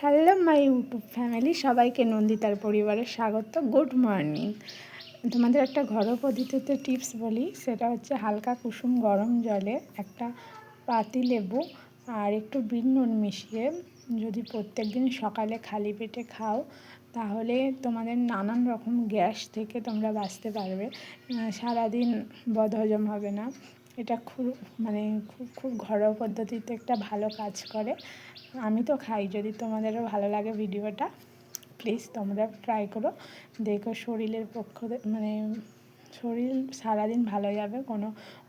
Hello my YouTube family সবাইকে নন্দিতার পরিবারে স্বাগত। গুড মর্নিং তোমাদের একটা ঘরোয়া পদ্ধতিতে টিপস বলি। সেটা হচ্ছে হালকা কুসুম গরম জলে একটা পাতি লেবু আর একটু বিট নুন মিশিয়ে যদি প্রত্যেক দিন সকালে খালি পেটে খাও, তাহলে তোমাদের নানান রকম গ্যাস থেকে তোমরা বাঁচতে পারবে। সারাদিন বদহজম হবে না। এটা খুব মানে খুব খুব ঘরোয়া পদ্ধতিতে একটা ভালো কাজ করে। আমি তো খাই, যদি তোমাদেরও ভালো লাগে ভিডিওটা প্লিজ তোমরা ট্রাই করো। দেখো শরীরের পক্ষ মানে শরীর সারাদিন ভালো যাবে, কোনো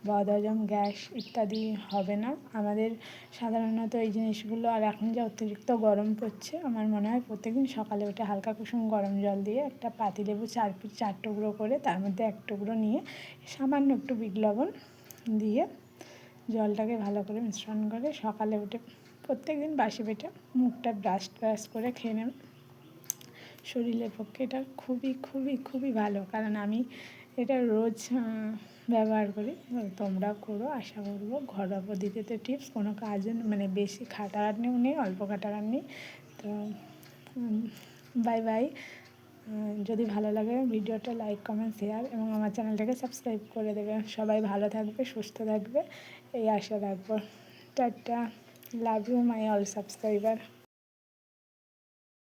বদহজম, গ্যাস ইত্যাদি হবে না। আমাদের সাধারণত এই জিনিসগুলো, আর এখন যে অতিরিক্ত গরম পড়ছে, আমার মনে হয় প্রত্যেকদিন সকালে উঠে হালকা কুসুম গরম জল দিয়ে একটা পাতিলেবু চার চার টুকরো করে, তার মধ্যে এক টুকরো নিয়ে সামান্য একটু বিট লবণ দিয়ে জলটাকে ভালো করে মিশ্রণ করে সকালে উঠে প্রত্যেক দিন বাসি পেটে মুখটা ব্রাশ ট্রাশ করে খেয়ে নেব। শরীরের পক্ষে এটা খুবই খুবই খুবই ভালো। কারণ আমি এটা রোজ ব্যবহার করি। তোমরা করো, আশা করব। ঘরোয়া পদ্ধতিতে টিপস কোনো কাজও মানে বেশি খাটাখাটনিও নেই, অল্প খাটাখাট নেই। তো বাই বাই যদি ভালো লাগে ভিডিওটা লাইক, কমেন্ট, শেয়ার এবং আমার চ্যানেলটাকে সাবস্ক্রাইব করে দেবে। সবাই ভালো থাকবে, সুস্থ থাকবে, এই আশা রাখব। Tata love you my all subscriber